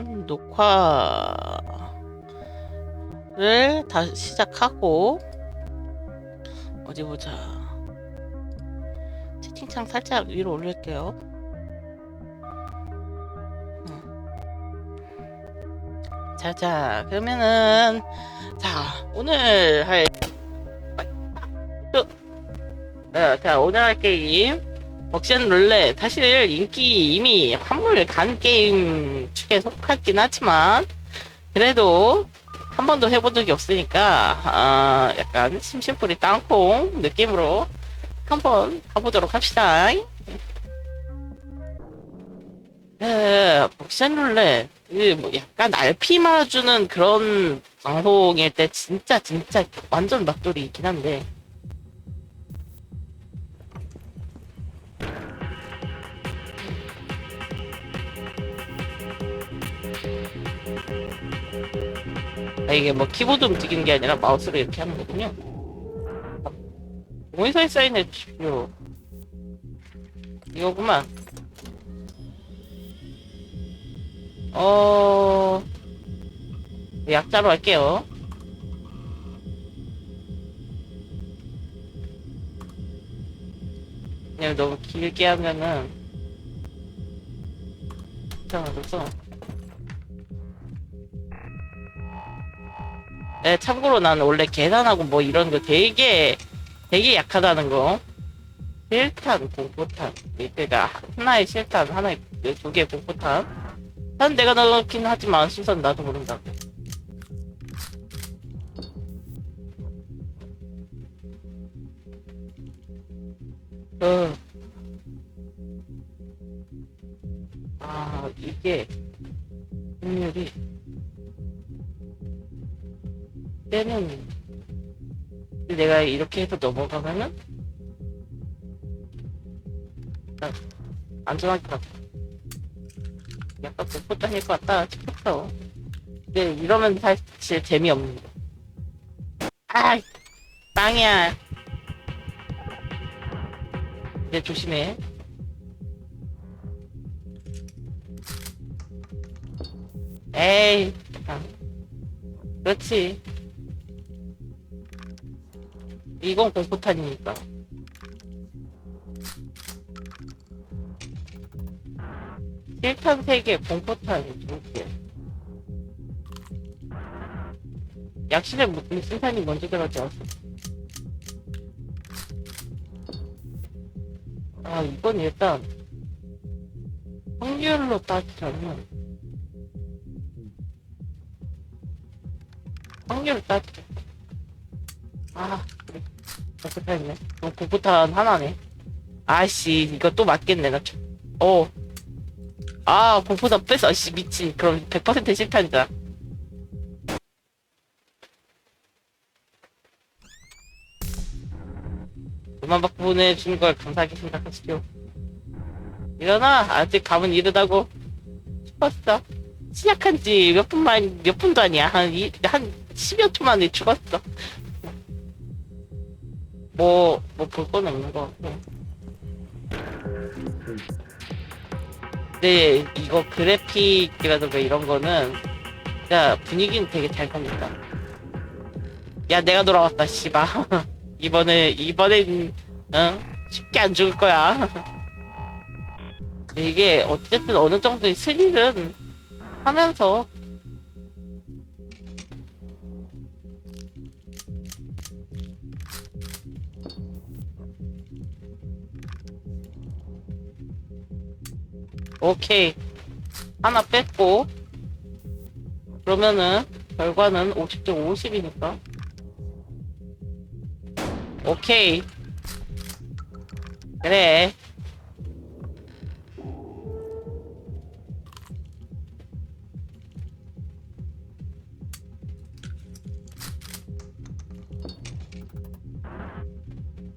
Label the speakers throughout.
Speaker 1: 그러면은 녹화를 다시 시작하고 어디 보자. 채팅창 살짝 위로 올릴게요. 음. 자자 그러면은 자 오늘 할 어, 자 오늘 할 게임 벅션 룰렛 사실 인기 이미 환물 간 게임 축에 속하긴 하지만 그래도 한 번도 해본 적이 없으니까 아, 약간 심심풀이 땅콩 느낌으로 한번 가보도록 합시다. 네, 벅션 룰렛 이뭐 약간 RP 말아주는 그런 방송일 때 진짜 진짜 완전 맛돌이이긴 한데 아, 이게 뭐 키보드 움직이는 게 아니라 마우스로 이렇게 하는 거군요. 동의서에 쌓인해 주십시오. 이거구만. 어, 약자로 할게요. 그냥 너무 길게 하면은, 이상하겠어. 네, 참고로 나는 원래 계산하고 뭐 이런 거 되게 되게 약하다는 거. 실탄, 공포탄. 이때가 하나의 실탄, 하나의 두 개의 공포탄. 난 내가 넣긴 하지만 순서는 나도 모른다. 어. 아, 이게 확률이 때는 내가 이렇게 해서 넘어가면은 아, 안전하게 가 약간 다닐 것 같다 싶었어 근데 이러면 사실 재미없는 거 아, 빵이야. 이제 조심해. 에이 아, 그렇지 이건 공포탄이니까. 실탄 3개, 공포탄 2개. 약실에 무슨 실탄이 먼저 들어가지 않았어. 아, 이건 일단 확률로 따지자면 확률을 따지자. 아, 그래. 공포탄이네. 그럼 공포탄 하나네. 아씨, 이거 또 맞겠네, 나. 좀- 어. 아, 공포탄 뺐어. 씨, 미친. 그럼 100% 실탄이다. 그만 받고 보내준 걸 감사하게 생각하시죠. 일어나! 아직 감은 이르다고. 죽었어. 시작한 지 몇 분만, 몇 분도 아니야. 한, 이, 한 10여 초 만에 죽었어. 뭐, 뭐 볼 건 없는 것 같고. 근데 이거 그래픽이라든가 이런 거는 진짜 분위기는 되게 잘 살린다. 야, 내가 돌아왔다, 씨바. 이번에, 이번엔, 응? 쉽게 안 죽을 거야. 근데 이게 어쨌든 어느 정도의 스릴은 하면서 오케이. 하나 뺐고. 그러면은, 결과는 50대 50이니까. 오케이. 그래.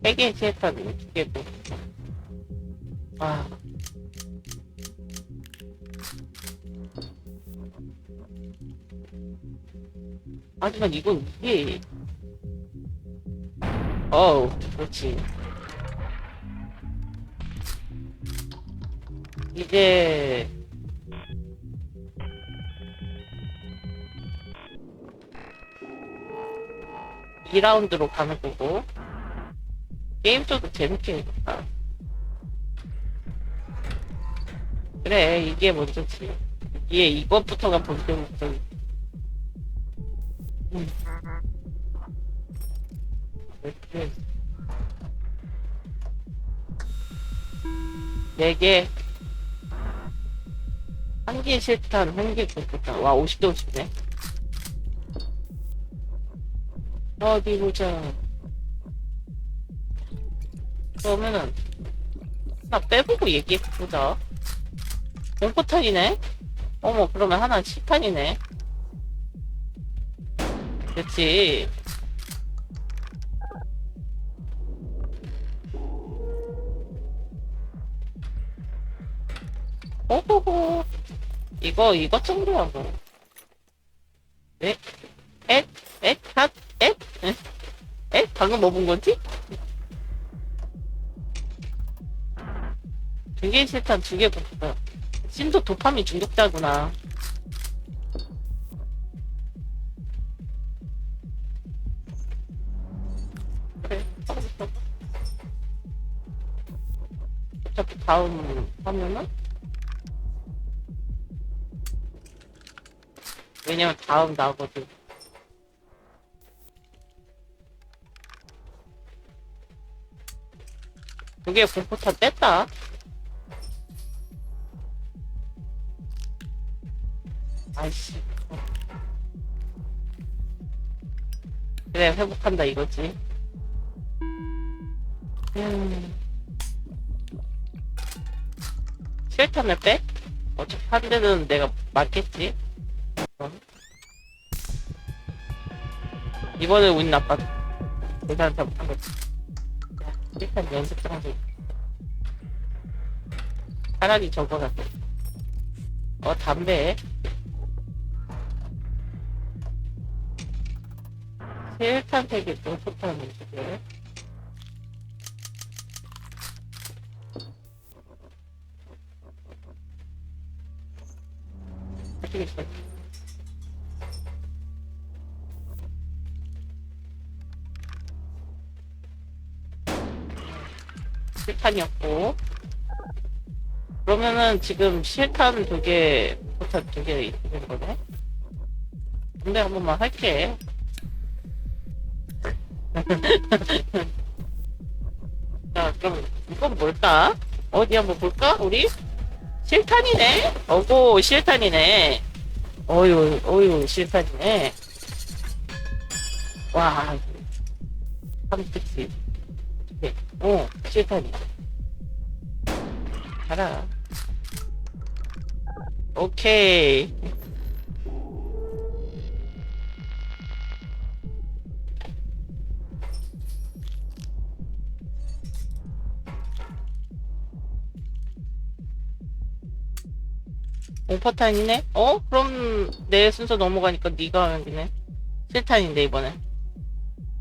Speaker 1: 세개 세타는 두 개고. 아. 하지만 이건 이게 어우 그렇지 이제 이라운드로 가는 거고 게임 쪽도 재밌게 해볼까 그래 이게 먼저지 이게 이것부터가. 이렇게. 네 개. 한개 실탄, 한개 공포탄. 와, 50대 50네. 어디 보자. 그러면은, 하나 빼보고 얘기해보자. 공포탄이네? 어머, 그러면 하나 실탄이네. 그렇지. 오호호. 이거, 이것 정도야, 뭐. 에? 에? 에? 핫? 에? 에? 에? 방금 뭐 본 거지? 두개 실탄 두개 본다. 신도 도파민 중독자구나. 다음 화면은? 왜냐면 다음 나거든. 그게 공포탄 뺐다. 아이씨. 그래, 회복한다 이거지. 음. 실탄을 빼? 어차피 한 대는 내가 맞겠지? 어? 이번에 운 나빠. 대단한 잘못한 거지. 야, 일단 연습 정도. 차라리 저거 같아. 어, 담배. 실탄 세개 또 포탄 문제게. 하시겠어. 실탄이었고 그러면은 지금 실탄 두 개, 포탄 두 개 있는 거네? 근데 한 번만 할게. 자, 그럼 이건 뭘까? 어디 한번 볼까? 우리? 실탄이네? 어고, 실탄이네. 어유, 어유, 실탄이네. 와, 참 그치. 네. 어, 실탄이야. 가라. 오케이. 공포탄이네? 어? 그럼 내 순서 넘어가니까 네가 여기네. 실탄인데 이번에.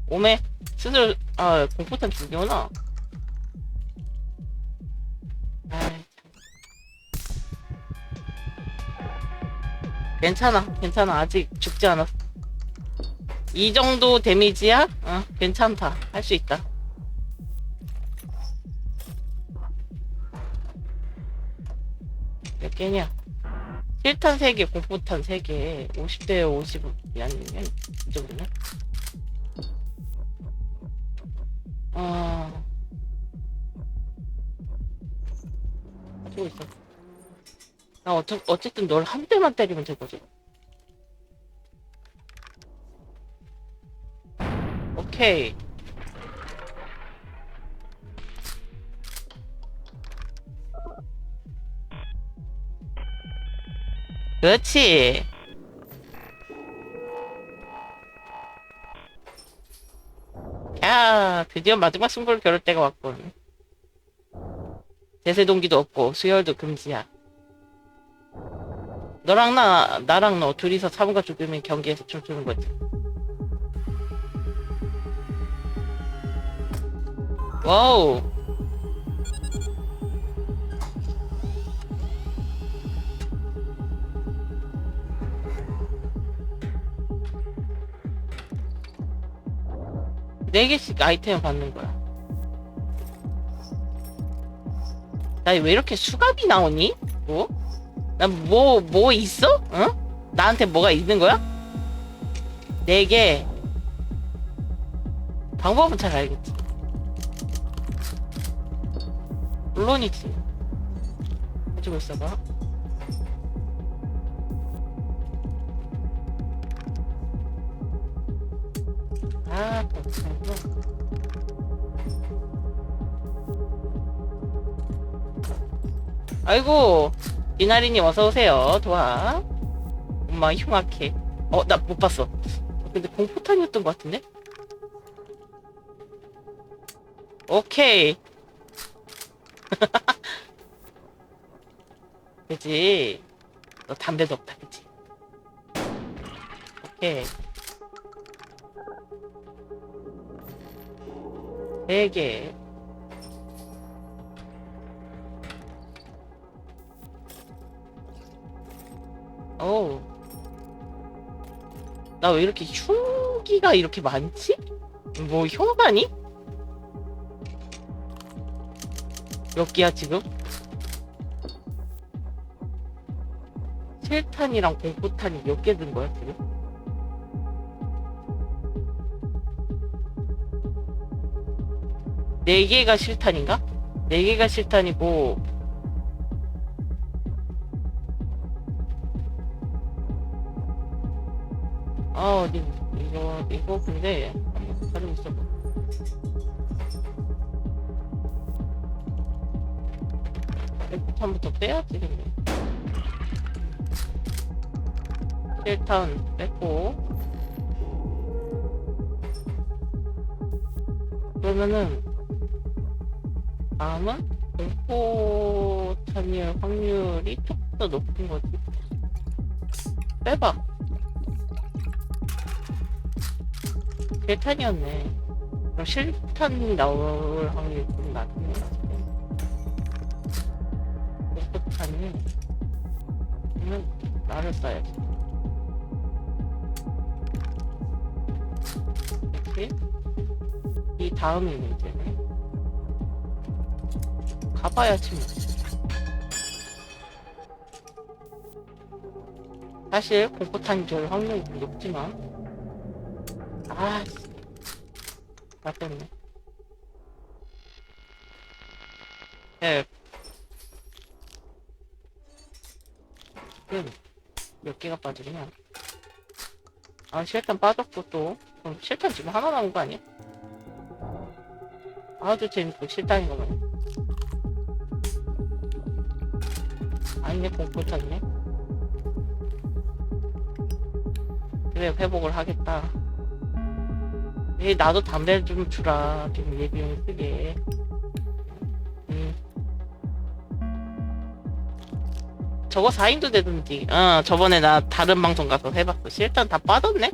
Speaker 1: 오메? 스스로 아 공포탄 두 개구나. 괜찮아, 괜찮아. 아직 죽지 않았어. 이 정도 데미지야? 어, 괜찮다. 할 수 있다. 몇 개냐? 실탄 3개, 공포탄 3개, 50대 50이 아니면 이 정도면? 어... 가지고 있어. 나 어쩌, 어쨌든 널 한 대만 때리면 되거든. 오케이. 그렇지. 야, 드디어 마지막 승부를 겨룰 때가 왔군. 대세 동기도 없고 수혈도 금지야. 너랑 나, 나랑 너 둘이서 사무가 죽으면 경기에서 춤추는 거지. 와우. 네 개씩 아이템 받는 거야. 나 왜 이렇게 수갑이 나오니? 뭐? 난 뭐, 뭐 있어? 응? 나한테 뭐가 있는 거야? 네 개. 방법은 잘 알겠지. 물론이지. 가지고 있어봐. 아, 괜찮구나. 아이고, 이나리님 어서오세요. 도와. 엄마 흉악해. 어, 나 못 봤어. 근데 공포탄이었던 것 같은데? 오케이. 그지? 너 담배도 없다, 그지? 오케이. 네 개. 어우. 나 왜 이렇게 흉기가 이렇게 많지? 뭐 흉가니? 몇 개야 지금? 실탄이랑 공포탄이 몇 개 든 거야 지금? 네 개가 실탄인가? 네 개가 실탄이고 아 어디 이거 이거 근데 한번 기다리고 있어 봐. 일탄부터 빼야지 근데. 실탄 뺐고. 그러면은 다음은 공포탄일 확률이 조금 더 높은 거지. 빼봐. 실탄이었네. 그럼 실탄 나올 확률이 좀 낮네 공포탄이 그러면 나를 써야지. 그치? 이 다음이 문제네 가봐야지. 뭐. 사실 공포탄이 될 확률이 좀 높지만. 아씨. 나 때문에 예 몇 개가 빠지냐 아 실탄 빠졌고 또. 그럼 실탄 지금 하나 남은 거 아니야? 아주 재밌고 실탄인 거보 네 아니네 공포탄이네. 그래 회복을 하겠다. 에 나도 담배 좀 주라. 좀 예비용 쓰게. 음. 저거 4인도 되던지. 어 저번에 나 다른 방송 가서 해봤어. 실탄 다 빠졌네?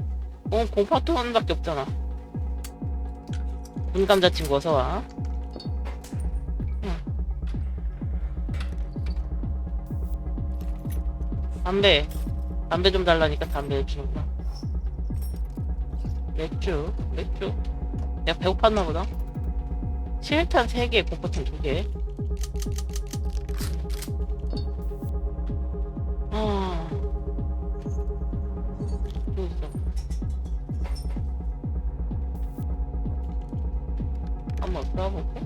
Speaker 1: 어 공포탄밖에 없잖아. 군감자 친구 어서와 담배. 담배 좀 달라니까 담배 주는구나 맥주 맥주. 내가 배고팠나 보다. 실탄 3개 공포탄 2개. 아... 또 있어. 한번 써볼게.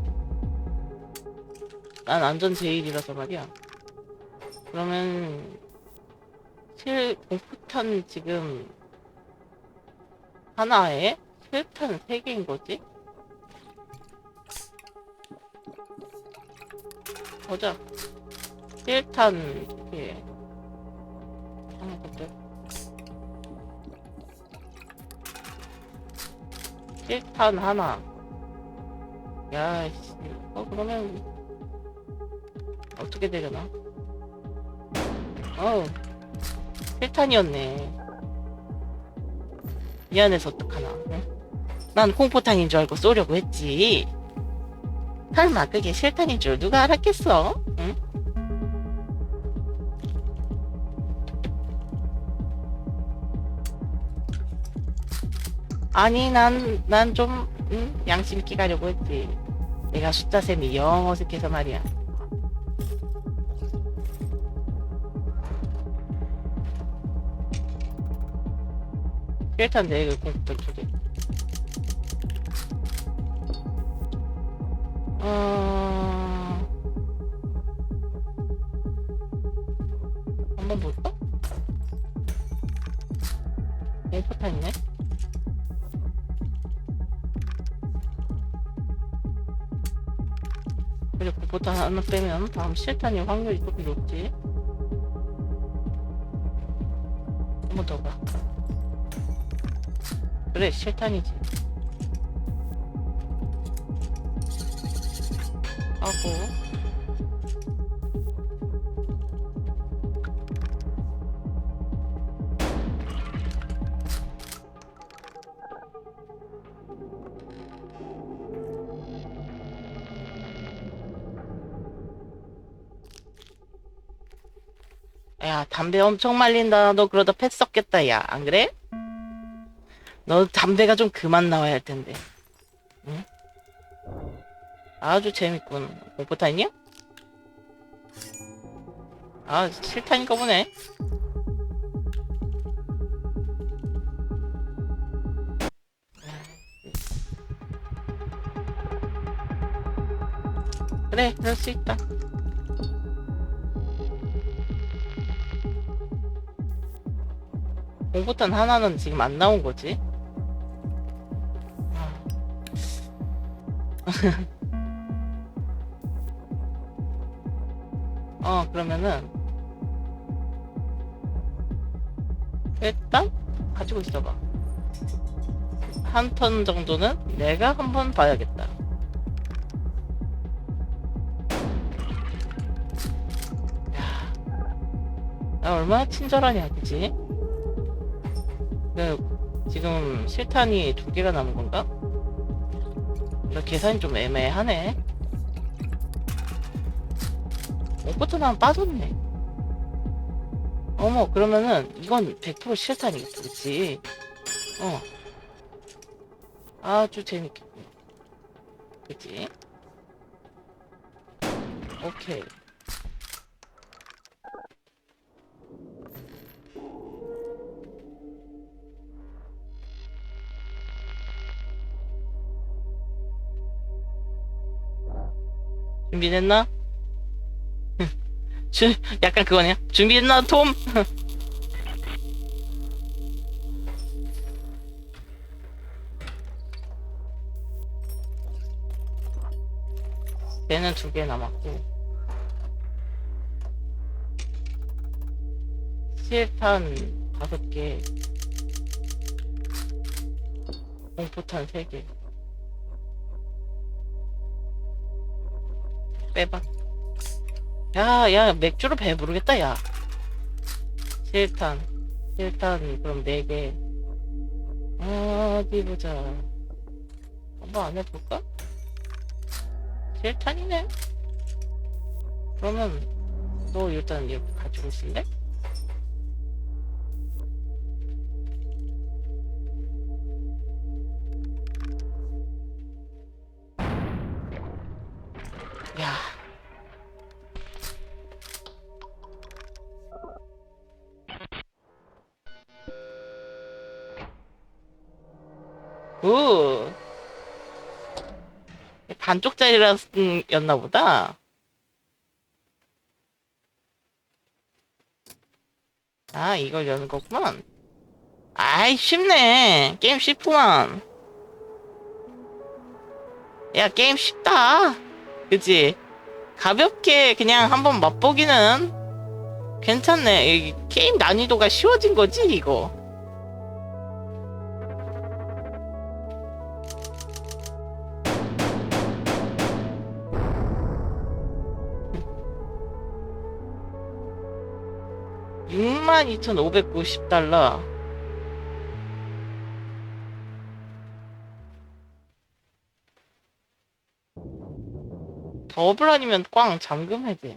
Speaker 1: 난 안전 제일이라서 말이야. 그러면 실 공포탄 지금 하나에 실탄 3개인 거지? 보자. 실탄 2개. 하나 보자. 실탄 하나. 야, 씨. 어, 그러면, 어떻게 되려나? 어우. 실탄이었네. 미안해서 어떡하나. 응? 난 공포탄인 줄 알고 쏘려고 했지. 설마 그게 실탄인 줄 누가 알았겠어? 응? 아니 난 난좀 응? 양심 있게 가려고 했지. 내가 숫자셈이 영 어색해서 말이야. 일단 내가 공부터 쪽에. 어... 한번 볼까? 에이포타 있네? 그리고 보다 하나 빼면 다음 실탄이 확률이 조금 높지. 그래, 실탄이지. 하고. 야, 담배 엄청 말린다. 너 그러다 팻 썩겠다, 야. 안 그래? 너 담배가 좀 그만 나와야 할 텐데. 응? 아주 재밌군. 공포탄이야? 아, 실탄인가 보네. 그래, 그럴 수 있다. 공포탄 하나는 지금 안 나온 거지? 어, 그러면은 일단 가지고 있어봐. 한 턴 정도는 내가 한번 봐야겠다. 야, 나 얼마나 친절하냐, 그지? 그, 지금 실탄이 두 개가 남은 건가? 이거 계산이 좀 애매하네. 옷부터 하나 빠졌네. 어머, 그러면은 이건 100% 실탄이겠다, 그치? 어. 아주 재밌겠네. 그치? 오케이. 준비됐나? 주, 약간 그거냐? 준비됐나, 톰? 얘는 두 개 남았고. 실탄 다섯 개. 공포탄 세 개. 빼봐. 야, 야, 맥주로 배부르겠다, 야. 실탄. 실탄, 그럼 네 개. 어디 보자. 한번 안 해볼까? 실탄이네? 그러면, 너 일단 이렇게 가지고 있을래? 반쪽짜리였나 보다. 아, 이걸 여는 거구만. 아이, 쉽네. 게임 쉽구만. 야, 게임 쉽다. 그치? 가볍게 그냥 한번 맛보기는 괜찮네. 이 게임 난이도가 쉬워진 거지, 이거. 42,590달러. 더블 아니면 꽝 잠금해야 돼.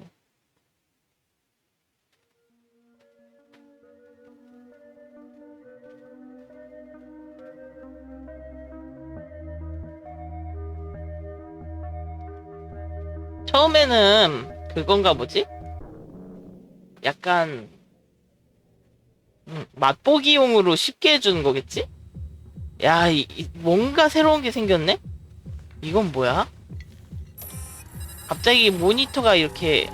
Speaker 1: 처음에는 그건가 보지? 약간 맛보기용으로 쉽게 해주는 거겠지? 야, 이, 이- 뭔가 새로운 게 생겼네? 이건 뭐야? 갑자기 모니터가 이렇게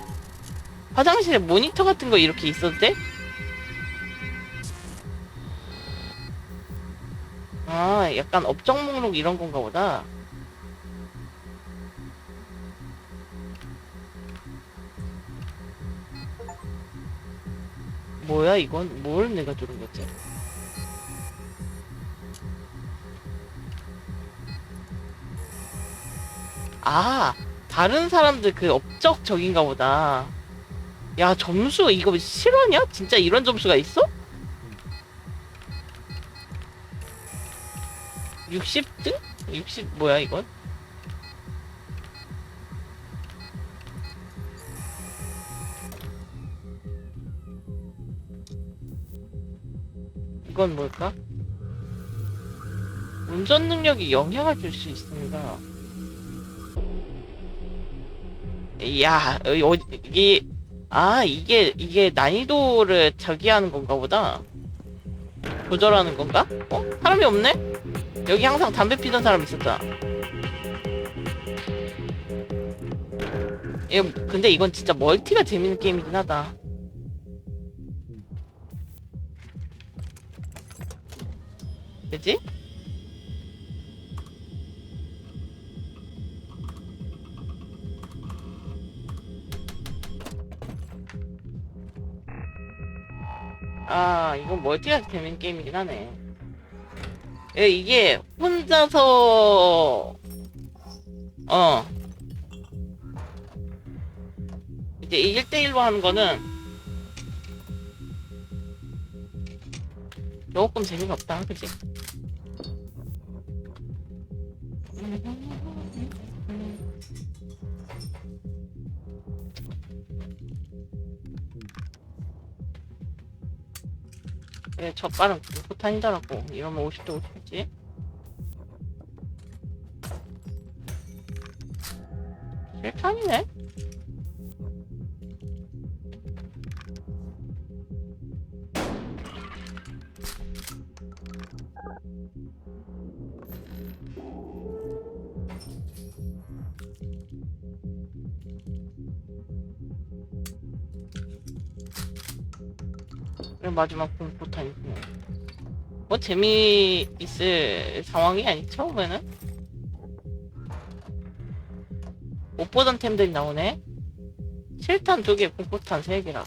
Speaker 1: 화장실에 모니터 같은 거 이렇게 돼? 아, 약간 업종 목록 이런 건가 보다. 뭐야, 이건? 뭘 내가 누른 거지? 아, 다른 사람들 그 업적적인가 보다. 야, 점수 이거 실화냐? 진짜 이런 점수가 있어? 60등? 60 뭐야 이건? 이건 뭘까? 운전 능력이 영향을 줄 수 있습니다. 야, 어, 어, 이게 아 이게 이게 난이도를 저기 하는 건가 보다. 조절하는 건가? 어? 사람이 없네? 여기 항상 담배 피던 사람 있었다. 예, 근데 이건 진짜 멀티가 재밌는 게임이긴 하다. 그지? 아, 이건 멀티가 재밌는 게임이긴 하네. 예, 이게 혼자서 어 이제 1대1로 하는 거는 조금 재미가 없다, 그치? 예, 젓가락 포탄이더라고. 이러면 50도 50이지. 실탄이네? 그리고 마지막 공포탄이고. 뭐 재미있을 상황이 아니 처음에는? 못 보던 템들이 나오네. 실탄 두개 공포탄 세 개라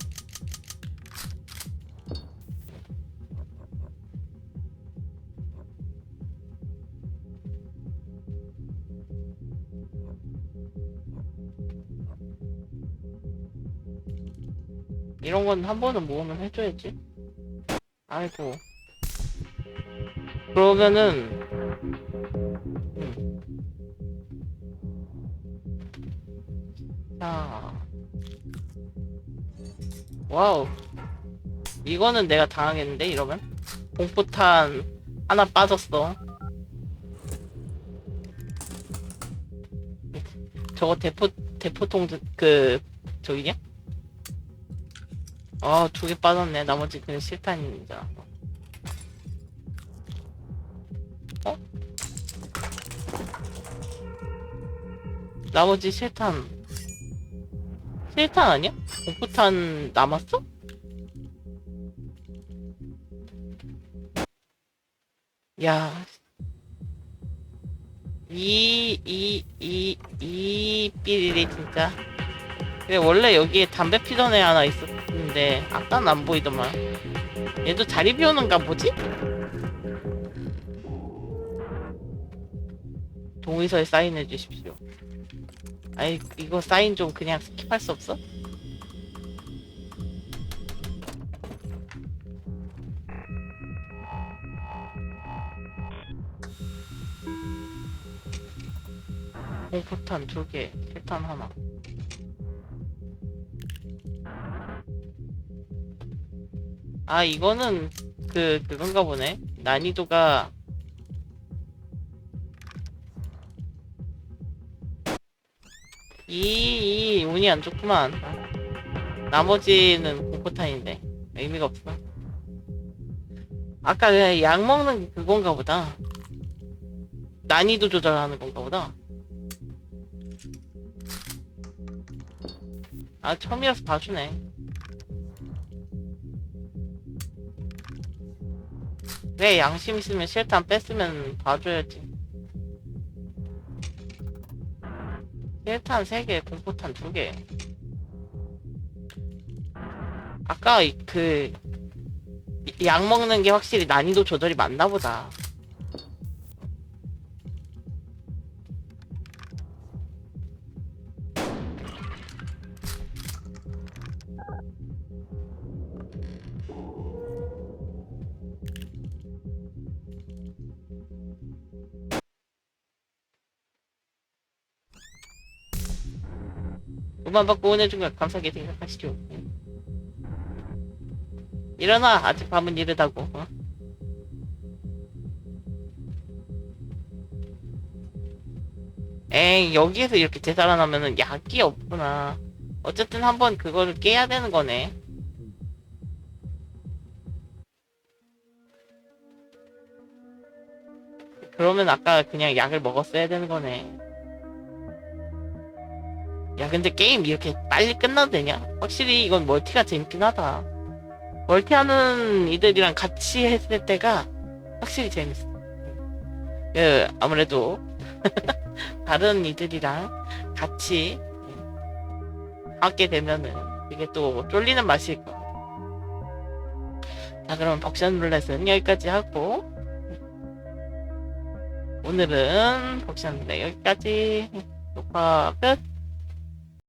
Speaker 1: 이런 건 한 번은 모으면 해줘야지. 아이고. 그러면은 음. 자. 와우. 이거는 내가 당하겠는데 이러면? 공포탄 하나 빠졌어. 저거 대포 대포통 그 저기냐? 아 두 개 빠졌네 나머지 그냥 실탄입니다 어? 나머지 실탄 실탄 아니야? 공포탄 남았어? 야. 이, 이, 이, 이 삐리리 진짜. 근데 원래 여기에 담배 피던 애 하나 있었는데, 아까는 안 보이더만. 얘도 자리 비우는가 보지? 동의서에 사인해 주십시오. 아이, 이거 사인 좀 그냥 스킵할 수 없어? 공포탄 두 개, 실탄 하나. 아, 이거는 그, 그건가 보네. 난이도가 이, 이 운이 안 좋구만. 나머지는 공포탄인데 의미가 없어. 아까 그 약 먹는 게 그건가 보다. 난이도 조절하는 건가 보다. 아 처음이라서 봐주네. 왜 양심 있으면 실탄 뺐으면 봐줘야지. 실탄 3개, 공포탄 2개. 아까 이- 그, 약 먹는 게 확실히 난이도 조절이 맞나 보다. 음악 받고 보내준 걸 감사하게 생각하시죠. 일어나! 아직 밤은 이르다고. 어? 에이, 여기에서 이렇게 되살아나면은 약이 없구나. 어쨌든 한번 그거를 깨야 되는 거네. 그러면 아까 그냥 약을 먹었어야 되는 거네. 야, 근데 게임 이렇게 빨리 끝나도 되냐? 확실히 이건 멀티가 재밌긴 하다. 멀티하는 이들이랑 같이 했을 때가 확실히 재밌어. 그, 아무래도, 다른 이들이랑 같이 하게 되면은, 이게 또 쫄리는 맛일 거야. 자, 그럼 벅션 룰렛은 여기까지 하고, 오늘은 벅션 룰렛 여기까지. 녹화 끝.